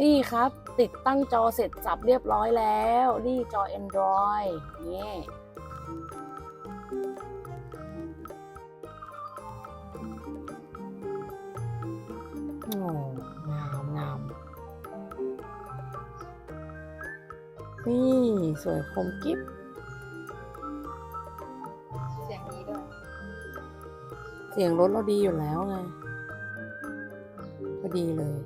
นี่ครับ ติดตั้งจอเสร็จสับเรียบร้อยแล้ว นี่จอ Android นี่โอ้งามงามนี่สวยคมกิ๊บเสียงดีด้วย เสียงรถเราดีอยู่แล้วไงพอดีเลย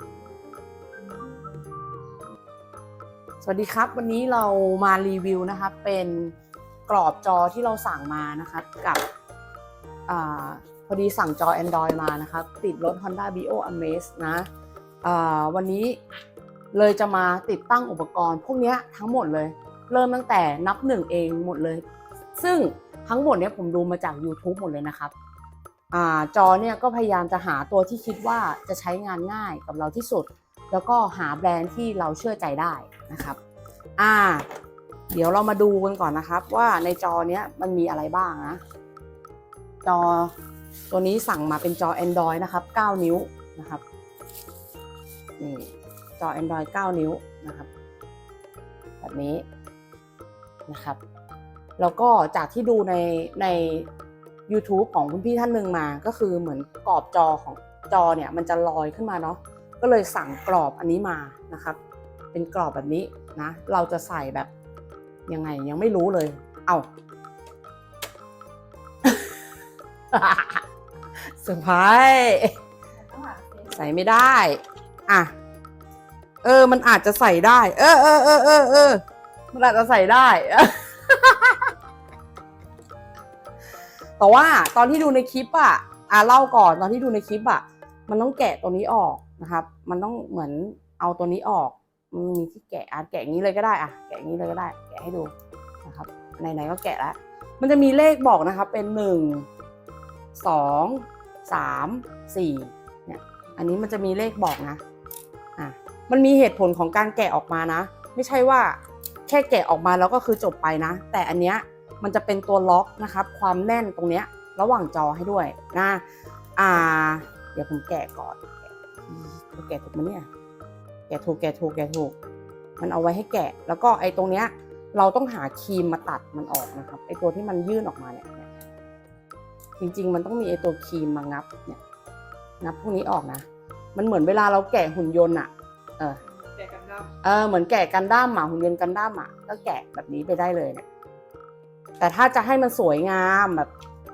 วัสดีครับ วันนี้เรามารีวิวนะครับเป็นกรอบจอที่เราสั่งมานะครับกับอพอดีสั่งจอ Android มานะครับติดรถ Honda Bio Amaze นะอ่าวันนี้เลยจะมาติดตั้งอุปกรณ์ พวกนี้ทั้งหมดเลย เริ่มตั้งแต่นับหนึ่งเองหมดเลย ซึ่งทั้งหมดเนี้ยผมดูมาจาก YouTube หมดเลยนะครับอจอเนี่ยก็พยายามจะหาตัวที่คิดว่าจะใช้งานง่ายกับเราที่สุด แล้วก็หาแบรนด์ที่เราเชื่อใจได้นะครับ อ่า เดี๋ยวเรามาดูกันก่อนนะครับ ว่าในจอเนี้ยมันมีอะไรบ้างนะ จอตัวนี้สั่งมาเป็นจอ Android นะครับ 9 นิ้วนะครับ นี่จอ Android 9 นิ้วนะครับ แบบนี้นะครับ แล้วก็จากที่ดูในใน YouTube ของคุณพี่ท่านหนึ่งมา ก็คือเหมือนกรอบจอของจอเนี่ยมันจะลอยขึ้นมาเนาะ ก็เลยสั่งกรอบอันนี้มานะครับ เป็นกรอบแบบนี้นะ เราจะใส่แบบยังไงยังไม่รู้เลย เอาเซอร์ไพรส์ต้ายใส่ไม่ได้ อะ เออ มันอาจจะใส่ได้ เออเออเออเออเออมันอาจจะใส่ได้ แต่ว่าตอนที่ดูในคลิปอะอะเล่าก่อนตอนที่ดูในคลิปอะมันต้องแกะตัวนี้ออก นะครับ มันต้องเหมือนเอาตัวนี้ออกมันมีที่แกะอะแกะอย่างนี้เลยก็ได้อะแกะอย่างนี้เลยก็ได้ แกะให้ดูนะครับไหนๆก็แกะแล้วมันจะมีเลขบอกนะครับเป็นหนึ่งสองสามสี่เนี่ยอันนี้มันจะมีเลขบอกนะอะมันมีเหตุผลของการแกะออกมานะ ไม่ใช่ว่าแค่แกะออกมาแล้วก็คือจบไปนะ แต่อันเนี้ยมันจะเป็นตัวล็อกนะครับ ความแน่นตรงเนี้ยระหว่างจอให้ด้วยนะอ่า เดี๋ยวผมแกะก่อน แกะอืมแกะถูกไหมเนี่ย แกะถูกแกะถูกแกะถูก มันเอาไว้ให้แกะ แล้วก็ไอ้ตรงเนี้ย เราต้องหาครีมมาตัดมันออกนะครับ ไอ้ตัวที่มันยื่นออกมาเนี่ยเนี่ยจริงๆ มันต้องมีไอ้ตัวครีมมางับเนี่ยงับพวกนี้ออกนะ มันเหมือนเวลาเราแกะหุ่นยนต์อะเออแต่กันดั้มเออ เหมือนแกะกันด้ามอะหุ่นยนต์กันด้ามอะก็แกะแบบนี้ไปได้เลยเนี่ย แต่ถ้าจะให้มันสวยงามแบบ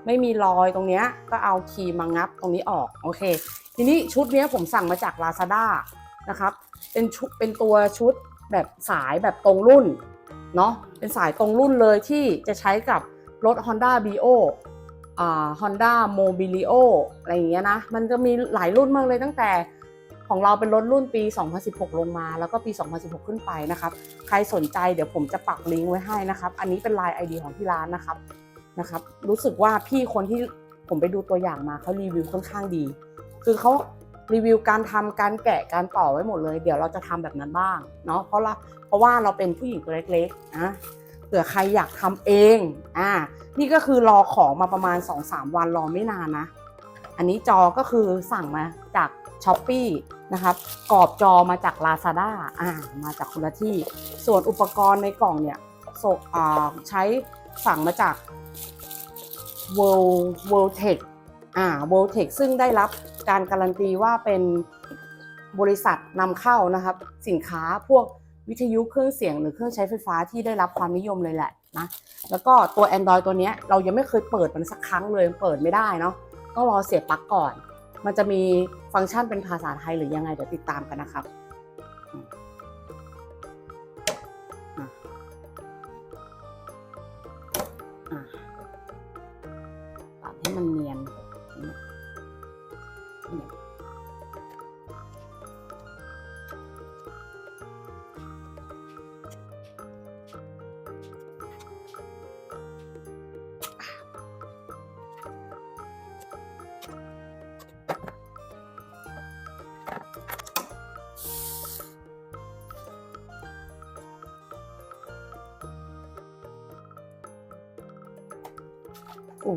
ไม่มีรอยตรงเนี้ย ก็เอาครีมมางับตรงนี้ออก โอเค ทีนี้ชุดนี้ผมสั่งมาจาก Lazada นะครับ เป็นชุดเป็นตัวชุดแบบสายแบบตรงรุ่นเนาะเป็นสายตรงรุ่นเลยที่จะใช้กับรถ Honda Bio อ่า Honda Mobilio อะไรอย่างเงี้ยนะ มันจะมีหลายรุ่นมากเลยตั้งแต่ของเราเป็นรถรุ่นปี 2016 ลงมา แล้วก็ปี 2016 ขึ้นไปนะครับ ใครสนใจเดี๋ยวผมจะปักลิงก์ไว้ให้นะครับ อันนี้เป็นไลน์ ID ของที่ร้านนะครับนะครับ รู้สึกว่าพี่คนที่ผมไปดูตัวอย่างมาเขารีวิวค่อนข้างดี คือเขารีวิวการทำการแกะการต่อไว้หมดเลย เดี๋ยวเราจะทำแบบนั้นบ้างเนาะเพราะเราเพราะว่าเราเป็นผู้หญิงตัวเล็กๆนะเผื่อใครอยากทำเองอ่านี่ก็คือรอของมาประมาณ 2-3 วันรอไม่นานนะ อันนี้จอก็คือสั่งมาจาก s h อ p e e นะครับกรอบจอมาจาก Lazada อ่ามาจากคนละที่ ส่วนอุปกรณ์ในกล่องเนี่ยส่งอ่าใช้สั่งมาจาก World World Tech อ่า World Tech ซึ่งได้รับการการันตีว่าเป็นบริษัทนำเข้านะครับ สินค้าพวกวิทยุเครื่องเสียงหรือเครื่องใช้ไฟฟ้าที่ได้รับความนิยมเลยแหละนะแล้วก็ตัว Android ตัวนี้เรายังไม่เคยเปิดมันสักครั้งเลยเปิดไม่ได้เนาะต้องรอเสียบปลั๊กก่อน มันจะมีฟังก์ชันเป็นภาษาไทยหรือยังไงเดี๋ยวติดตามกันนะครับอืมอะอะตัดให้มันเนียน โอ้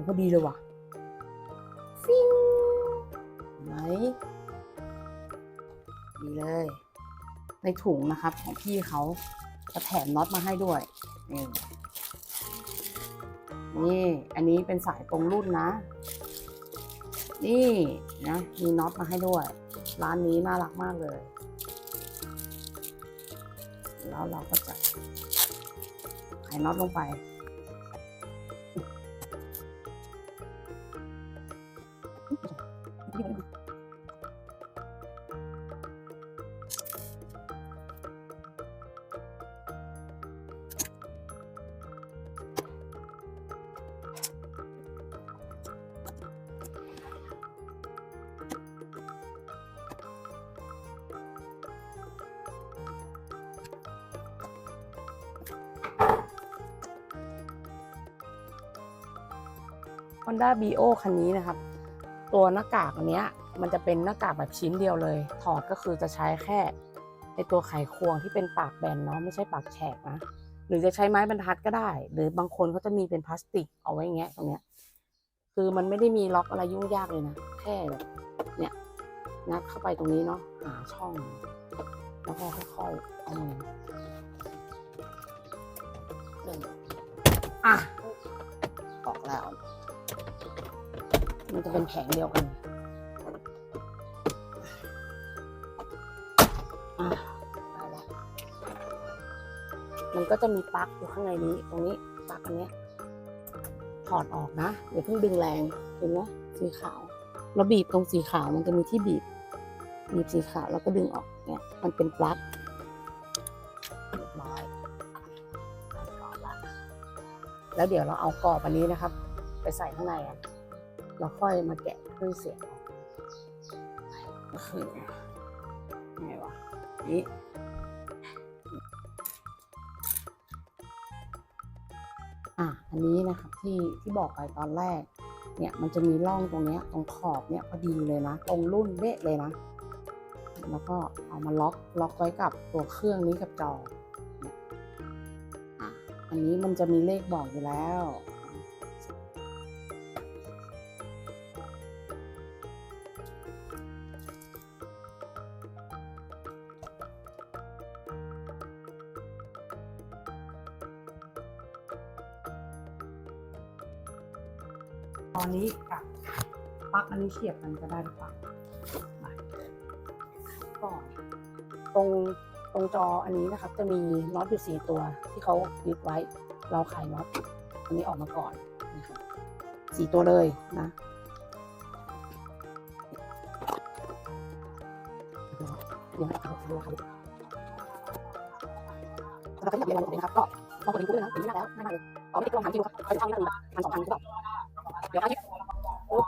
พอดีเลยว่ะ เลย ในถุงนะครับของพี่เขาจะแถมน็อตมาให้ด้วย นี่ นี่ อันนี้เป็นสายตรงรุ่นนะ นี่นะ มีน็อตมาให้ด้วย ร้านนี้น่ารักมากเลย แล้วเราก็จะไขน็อตลงไป Honda Bio คันนี้นะครับ ตัวหน้ากากอันเนี้ยมันจะเป็นหน้ากากแบบชิ้นเดียวเลย ถอดก็คือจะใช้แค่ในตัวไขควงที่เป็นปากแบนเนาะไม่ใช่ปากแฉกนะหรือจะใช้ไม้บรรทัดก็ได้ หรือบางคนเขาจะมีเป็นพลาสติกเอาไว้แงะตรงเนี้ยคือมันไม่ได้มีล็อกอะไรยุ่งยากเลยนะแค่แบบเนี่ยงัดเข้าไปตรงนี้เนาะหาช่อง แล้วก็ค่อยๆเอามือหนึ่งอะออกแล้ว มันจะเป็นแผงเดียวกันอะได้แล้วมันก็จะมีปลั๊กอยู่ข้างในนี้ ตรงนี้ปลั๊กอันเนี้ยถอดออกนะอย่าเพิ่งดึงแรงเห็นไหมสีขาวเราบีบตรงสีขาวมันจะมีที่บีบ บีบสีขาวแล้วก็ดึงออกเนี่ย มันเป็นปลั๊กแล้วเดี๋ยวเราเอากรอบอันนี้นะครับ ไปใส่ข้างในอะ เราค่อยมาแกะเครื่องเสียงออกก็คือไงวะนี่อะอันนี้นะครับที่ที่บอกไปตอนแรก เนี่ยมันจะมีร่องตรงเนี้ยตรงขอบเนี่ยพอดีเลยนะ ตรงรุ่นเละเลยนะ แล้วก็เอามาล็อกล็อกไว้กับตัวเครื่องนี้กับจออันนี้มันจะมีเลขบอกอยู่แล้ว ตอนนี้กับปลั๊กอันนี้เสียบกันก็ได้หรือเปล่าก่อนตรงตรงจออันนี้นะครับ จะมีน็อตอยู่สี่ตัวที่เขายึดไว้ เราไขน็อตอันนี้ออกมาก่อนนะครับสี่ตัวเลยนะเดี๋ยวให้เอาดูครับแล้วก็อยากเรียนอะไรนะครับก็บางคนรู้เลยนะถึงที่แล้วไม่มากเลยเอไม่ติดลองทำคิวครับเขาจะเข้าหน้าดูพันสองพันหรือเปล่า เดี๋ยวอันนี้ปุ๊บ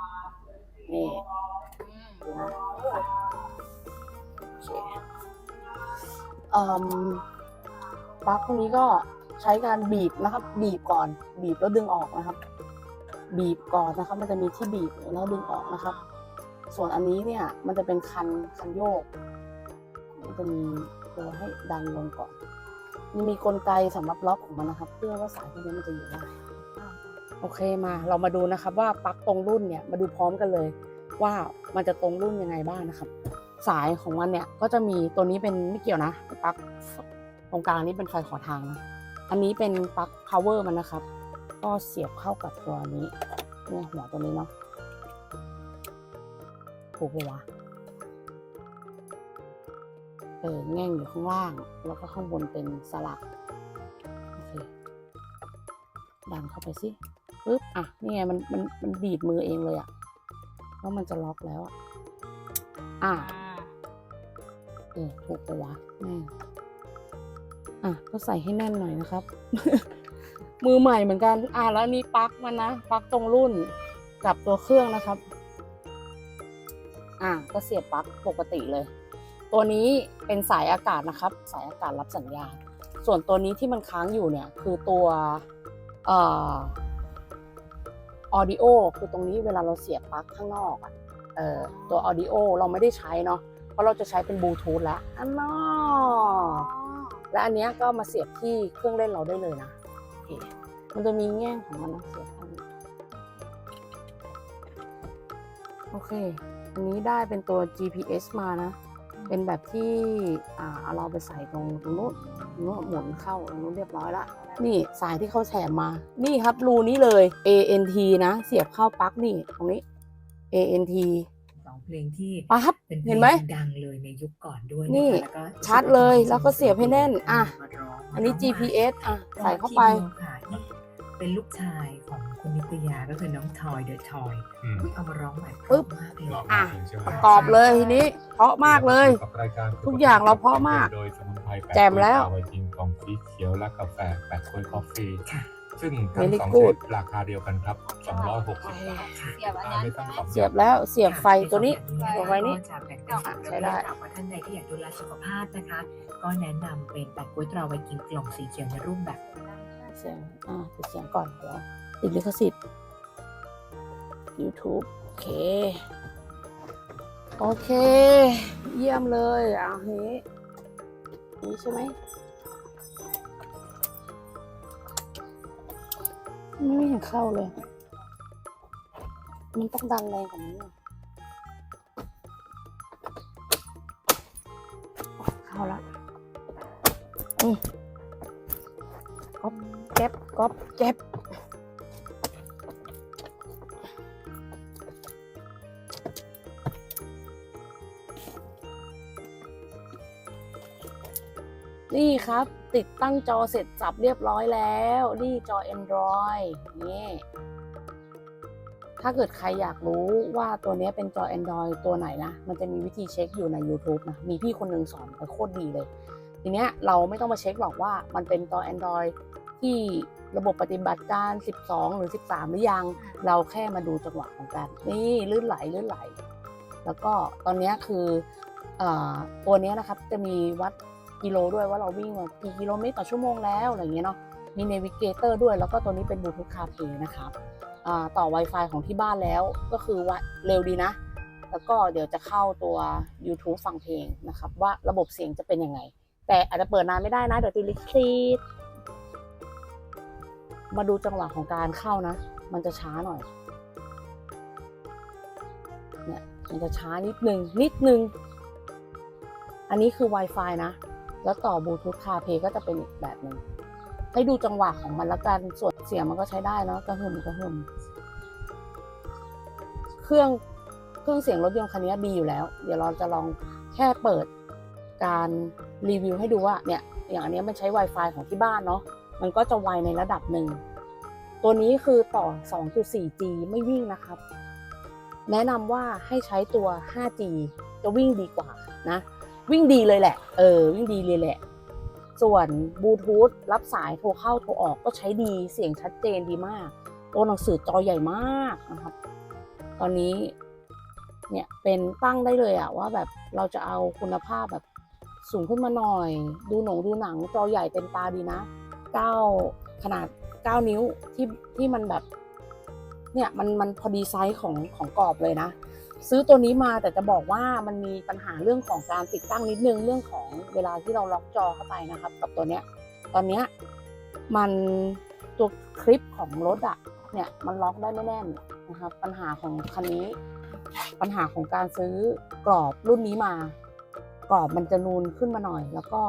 นี่ดูนะโอเคอ่มปลั๊กพวกนี้ก็ใช้การบีบนะครับ บีบก่อน บีบแล้วดึงออกนะครับ บีบก่อนนะครับ มันจะมีที่บีบแล้วดึงออกนะครับ ส่วนอันนี้เนี่ย มันจะเป็นคันคันโยกมันจะมีตัวให้ดันลงก่อนมันมีกลไกสำหรับล็อกของมันนะครับ เพื่อว่าสายพวกนี้มันจะอยู่ได้ โอเคมาเรามาดูนะครับว่าปลั๊กตรงรุ่นเนี่ยมาดูพร้อมกันเลย ว่ามันจะตรงรุ่นยังไงบ้างนะครับ สายของมันเนี่ยก็จะมีตัวนี้เป็นไม่เกี่ยวนะปลั๊กตรงกลางนี้เป็นไฟขอทางนะอันนี้เป็นปลั๊ก power มันนะครับ ก็เสียบเข้ากับตัวนี้เนี่ยหัวตัวนี้เนาะถูกปะวะเออแง่งอยู่ข้างล่าง แล้วก็ข้างบนเป็นสลักโอเคดันเข้าไปสิ ปึ๊บอะนี่ไงมันมันมันดีดมือเองเลยอะแล้วมันจะล็อกแล้วอะอะเออถูกปะวะแม่งอะก็ใส่ให้แน่นหน่อยนะครับ มือใหม่เหมือนกัน อะแล้วนี่ปลั๊กมันนะปลั๊กตรงรุ่นกับตัวเครื่องนะครับ อะก็เสียบปลั๊กปกติเลย ตัวนี้เป็นสายอากาศนะครับ สายอากาศรับสัญญาณส่วนตัวนี้ที่มันค้างอยู่เนี่ย คือตัวเอ่อ ออดิโอคือตรงนี้เวลาเราเสียบปลั๊กข้างนอกอะเอ่อตัวออดิโอเราไม่ได้ใช้เนาะเพราะเราจะใช้เป็นบลูทูธแล้วอันนอและอันเนี้ยก็มาเสียบที่เครื่องเล่นเราได้เลยนะโอเคมันจะมีแง่งของมันนะเสียบเข้านี้โอเค อันนี้ได้เป็นตัว GPS มานะ เป็นแบบที่อ่าเอาเราไปใส่ตรงตรงนู้นตรงนู้นหมุนเข้าตรงนู้นเรียบร้อยละ นี่สายที่เขาแถมมา นี่ครับรูนี้เลย ANT นะ เสียบเข้าปลั๊กนี่ตรงนี้ ANT สองเพลงที่ปั๊บเป็นเพลเห็งนไหมดังเลยในยุคก่อนด้วยนี่นะคะแล้วก็ชัดเลยแล้วก็เสียบให้แน่นอะมาร้งอันนี้มาร้ง GPS อะใส่เข้าไปทีมค่ะที่เป็นลูกชายของคุณนิตยาก็คือน้องทอยเดอะทอยอืมเอามาร้องใหม่เพปึ๊ราะบมากเลยหล่ออะมากเลยใช่ไหมประกอบเลยทีนี้เพราะมากเลยกับรายการทุกอย่างเราเพราะมากโดยสมุนไพรแจ่มแล้ว ไวจินกล่องสีเขียวและกาแฟแปดถ้วยกาแฟค่ะซึ่งทั้ง Very สอง good ชนิดราคาเดียวกันครับ 260 บาทเสียบอันนั้นไม่ต้องใช่ไหมปรับเสียบแล้วเสียบไฟตัวนี้ค่ะตัวไว้นี่ก็จะแบ่งเป็นสามใช้ได้ประเภทค่ะว่าท่านใดที่อยากดูแลสุขภาพนะคะ ก็แนะนำเป็นแปดกล้วยตราไวกินกล่องสีเขียวในรูปแบบเสียงอ่าปิดเสียงก่อนเดี๋ยวติดลิขสิทธิ์ YouTube โอเค โอเค เยี่ยมเลยอะทีนี้นี่ใช่ไหม ไม่เห็นเข้าเลย มันต้องดันแรงกว่านี้เข้าละอืมก๊อบแก๊บก๊อบแก๊บนี่ครับ ติดตั้งจอเสร็จสับเรียบร้อยแล้ว นี่จอ Android นี่ถ้าเกิดใครอยากรู้ว่าตัวนี้เป็นจอ Android ตัวไหนนะ มันจะมีวิธีเช็คอยู่ใน YouTube นะ มีพี่คนหนึ่งสอนไปโคตรดีเลย ทีเนี้ยเราไม่ต้องมาเช็คหรอกว่ามันเป็นจอ Android ที่ระบบปฏิบัติการ 12 หรือ 13 หรือยัง เราแค่มาดูจังหวะของการนี่ลื่นไหลลื่นไหล แล้วก็ตอนเนี้ยคืออตัวนี้นะครับจะมีวัด กิโลด้วยว่าเราวิ่งมากี่กิโลเมตรต่อชั่วโมงแล้วอะไรเงี้ยเนาะมีเนวิเกเตอร์ด้วยแล้วก็ตัวนี้เป็นบลูทูธคาเพนะครับอ่าต่อ Wi-Fi ของที่บ้านแล้วก็คือว่าเร็วดีนะ แล้วก็เดี๋ยวจะเข้าตัว YouTube ฟังเพลงนะครับ ว่าระบบเสียงจะเป็นยังไง แต่อาจจะเปิดนานไม่ได้นะ เดี๋ยวติลิขสิทธิ์มาดูจังหวะของการเข้านะ มันจะช้าหน่อยเนี่ยมันจะช้านิดนึงนิดนึง อันนี้คือ Wi-Fi นะ แล้วต่อบลูทูธคาเพก็จะเป็นอีกแบบหนึ่งให้ดูจังหวะของมันละกันส่วนเสียงมันก็ใช้ได้เนาะกระหึ่มกระหึ่มเครื่องเครื่องเสียงรถยนต์คันนี้ดีอยู่แล้ว เดี๋ยวเราจะลองแค่เปิดการรีวิวให้ดูว่าเนี่ยอย่างอันนี้มันใช้ Wi-Fi ของที่บ้านเนาะมันก็จะไวในระดับหนึ่ง ตัวนี้คือต่อ 2.4G ไม่วิ่งนะครับ แนะนำว่าให้ใช้ตัว 5G จะวิ่งดีกว่านะ วิ่งดีเลยแหละ เออ วิ่งดีเลยแหละ ส่วนบลูทูธรับสายโทรเข้าโทรออกก็ใช้ดีเสียงชัดเจนดีมาก ตัวหนังสือจอใหญ่มากนะครับ ตอนนี้เนี่ยเป็นตั้งได้เลยอะว่าแบบเราจะเอาคุณภาพแบบสูงขึ้นมาหน่อย ดูหนงดูหนังจอใหญ่เต็มตาดีนะ9ขนาด 9 นิ้วที่ที่มันแบบเนี่ยมันมันพอดีไซส์ของของกรอบเลยนะ ซื้อตัวนี้มาแต่จะบอกว่ามันมีปัญหาเรื่องของการติดตั้งนิดนึงเรื่องของเวลาที่เราล็อกจอเข้าไปนะครับ กับตัวเนี้ยตอนเนี้ยมันตัวคลิปของรถอะเนี่ยมันล็อกได้ไม่แน่นนะครับปัญหาของคันนี้ ปัญหาของการซื้อกรอบรุ่นนี้มา กรอบมันจะนูนขึ้นมาหน่อย แล้วก็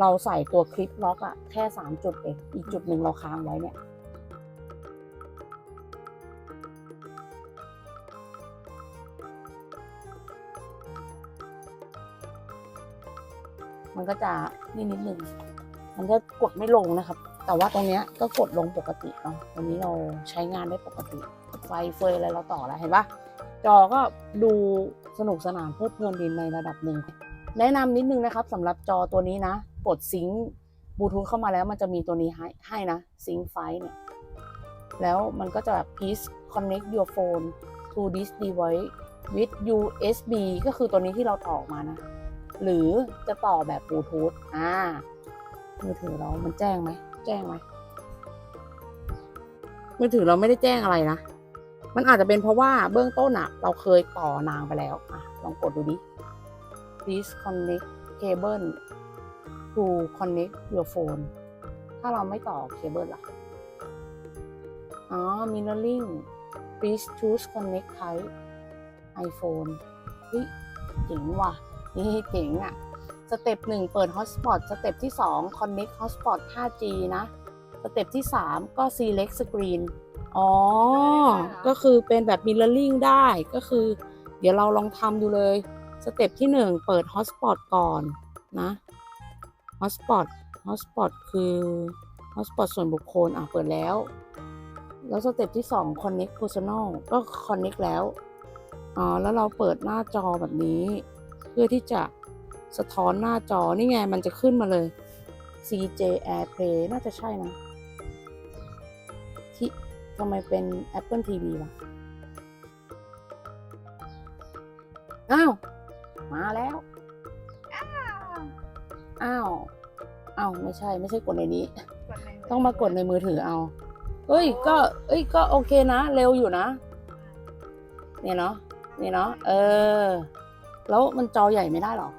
เราใส่ตัวคลิปล็อกอะแค่สามจุดเองอีกจุดหนึ่งเราค้างไว้เนี่ย มันก็จะนี่นิดนึงมันก็กดไม่ลงนะครับ แต่ว่าตรงเนี้ยก็กดลงปกติเนาะตรงนี้เราใช้งานได้ปกติ ไฟเฟยอะไรเราต่อแล้วเห็นปะจอก็ดูสนุกสนานเพลิดเพลินดีในระดับหนึ่งแนะนำนิดนึงนะครับสำหรับจอตัวนี้นะกดซิงค์บลูทูธเข้ามาแล้วมันจะมีตัวนี้ให้ให้นะซิงค์ไฟเนี่ยแล้วมันก็จะแบบ please connect your phone to this device with USB ก็คือตัวนี้ที่เราต่อมานะ หรือจะต่อแบบบลูทูธอ่ามือถือเรา มันแจ้งไหม แจ้งไหมมือถือเราไม่ได้แจ้งอะไรนะ มันอาจจะเป็นเพราะว่าเบื้องต้นอะเราเคยต่อนางไปแล้วอะลองกดดูดิ please connect cable to connect your phone ถ้าเราไม่ต่อเคเบิลล่ะ อ๋อ mirroring please choose connect type iPhone เฮ้ยเจ๋งว่ะ นี่เจ๋งอะสเต็ปหนึ่งเปิดฮอตสปอตสเต็ปที่สอง connect hotspot 5G นะ สเต็ปที่สามก็ select screen อ๋อ ก็คือเป็นแบบ mirroring ได้ก็คือ เดี๋ยวเราลองทำดูเลย สเต็ปที่หนึ่งเปิด hotspot ก่อนนะ hotspot hotspot คือ hotspot ส่วนบุคคลอะเปิดแล้ว แล้วสเต็ปที่สอง connect personal ก็ connect แล้วอ๋อแล้วเราเปิดหน้าจอแบบนี้เพื่อที่จะสะท้อนหน้าจอนี่ไงมันจะขึ้นมาเลย CJ AirPlay น่าจะใช่นะ ที่ทำไมเป็น Apple TV ล่ะอ้าว มาแล้ว อ้าว อ้าว ไม่ใช่ไม่ใช่กดในนี้กดในมืต้องมากดในมือถือเอา เอ้ย ก็ เอ้ย ก็โอเคนะ เร็วอยู่นะ เนี่ยเนาะ เนี่ยเนาะ เออ แล้วมันจอใหญ่ไม่ได้หรอ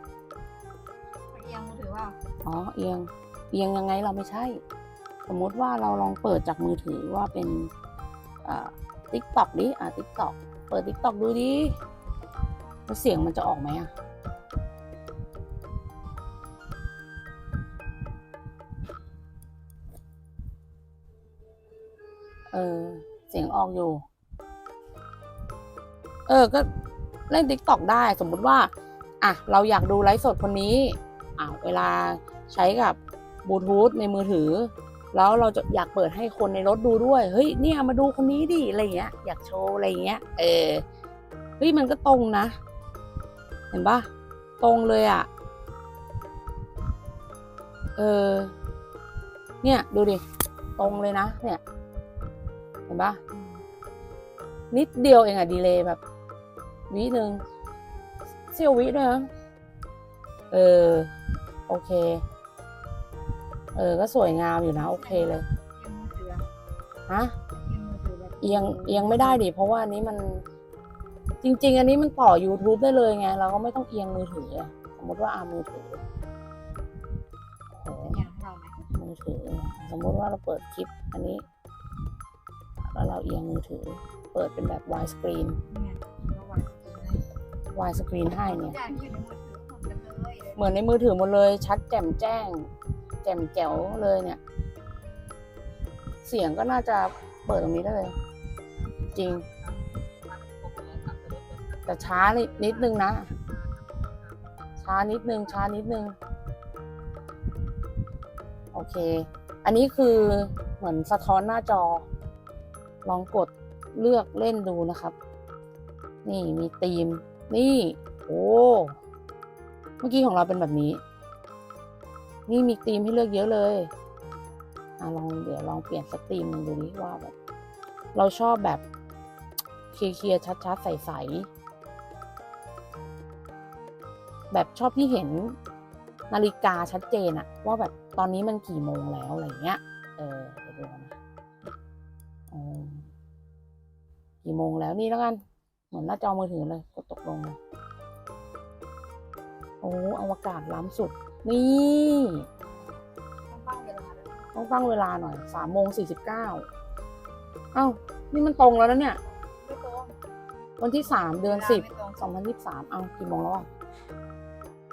เอียงมือถือว่าอ๋อ เอียง เอียงยังไงเราไม่ใช่ สมมุติว่าเราลองเปิดจากมือถือว่าเป็นติ๊กต็อกดิ อะติ๊กต็อกเปิดติ๊กต็อกดูดิแล้วเสียงมันจะออกไหมอะเออ เสียงออกอยู่ เออ ก็ เล่นติ๊กต็อกได้สมมุติว่าอะเราอยากดูไลฟ์สดคนนี้อะเวลาใช้กับบลูทูธในมือถือ แล้วเราจะอยากเปิดให้คนในรถดูด้วย เฮ้ยเนี่ยมาดูคนนี้ดิอะไรเงี้ยอยากโชว์อะไรเงี้ยเออเฮ้ยมันก็ตรงนะ เห็นปะตรงเลยอะ่ะเออเนี่ยดูดิตรงเลยนะ เนี่ย เห็นปะนิดเดียวเองอะดีเลยแบบ วิหนึ่งเสี้ยววิด้วยนะเออ โอเค เออ ก็สวยงามอยู่นะ โอเคเลยเอียงมือถือฮะเอียงมือถือแบบเอียง เอียงไม่ได้ดิ เพราะว่าอันนี้มัน จริง ๆ อันนี้มันต่อ YouTube ได้เลยไง เราก็ไม่ต้องเอียงมือถืออะสมมติว่าอามือถือโอ้โหเอียงให้เราไหมมือถือ สมมติว่าเราเปิดคลิป อันนี้ แล้วเราเอียงมือถือ เปิดเป็นแบบ wide screen wide screen ให้เนี่ย อย่างที่อยู่ในมือถือหมดกันเลยเหมือนในมือถือหมดเลย ชัดแจ่มแจ้ง แจ่มแจ๋วเลยเนี่ย เสียงก็น่าจะเปิดตรงนี้ได้เลย จริง แต่ช้านิดนิดนึงนะ ช้านิดนึง ช้านิดนึง โอเค อันนี้คือเหมือนสะท้อนหน้าจอ ลองกดเลือกเล่นดูนะครับ นี่มีธีม นี่ โอ้ เมื่อกี้ของเราเป็นแบบนี้ นี่มีธีมให้เลือกเยอะเลยอะลองเดี๋ยวลองเปลี่ยนสักธีมหนึงดูดิว่าแบบเราชอบแบบเคลียร์ๆชัดๆใสๆแบบชอบที่เห็นนาฬิกาชัดเจนอะว่าแบบตอนนี้มันกี่โมงแล้วอะไรเงี้ย เออเดี๋ยวดูนะกี่โมงแล้วนี่แล้วกัน เหมือนหน้าจอมือถือเลยกดตกลงเลยโอ้อวกาศล้ำสุด นี่ต้องตั้งเวลาด้วยต้องตั้งเวลาหน่อยสามโมงสี่สิบเก้าเอ้า นี่มันตรงแล้วนะเนี่ยไม่ตรงวันที่สามเดือนวลาสิบไม่ตรงสองพันยี่สิบสามเอากี่โมงแล้วอะ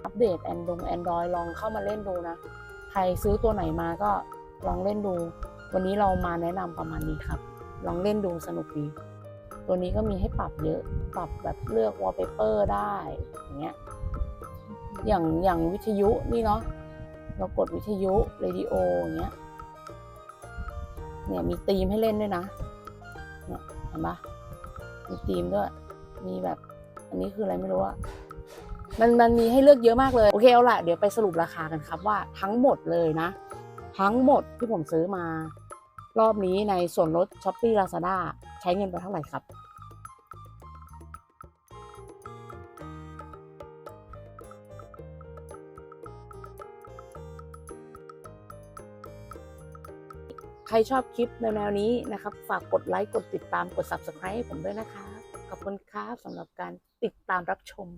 อัปเดตแอนดงแอนดรอยลองเข้ามาเล่นดูนะ ใครซื้อตัวไหนมาก็ลองเล่นดู วันนี้เรามาแนะนำประมาณนี้ครับ ลองเล่นดูสนุกดี ตัวนี้ก็มีให้ปรับเยอะ ปรับแบบเลือกวอลเปเปอร์ได้อย่างเงี้ย อย่างอย่างวิทยุนี่เนาะ เรากดวิทยุเรดิโออย่างเงี้ย เนี่ยมีธีมให้เล่นด้วยนะ เนี่ยเห็นปะมีธีมด้วย มีแบบ อันนี้คืออะไรไม่รู้อะมันมันมีให้เลือกเยอะมากเลย โอเคเอาละเดี๋ยวไปสรุปราคากันครับว่าทั้งหมดเลยนะ ทั้งหมดที่ผมซื้อมา รอบนี้ในส่วนลด s h อ p e e Lazada ใช้เงินไปเท่าไหร่ครับ ใครชอบคลิปแนวๆนี้นะครับ ฝากกดไลค์ กดติดตาม กด Subscribe ให้ผมด้วยนะครับขอบคุณครับสำหรับการติดตามรับชม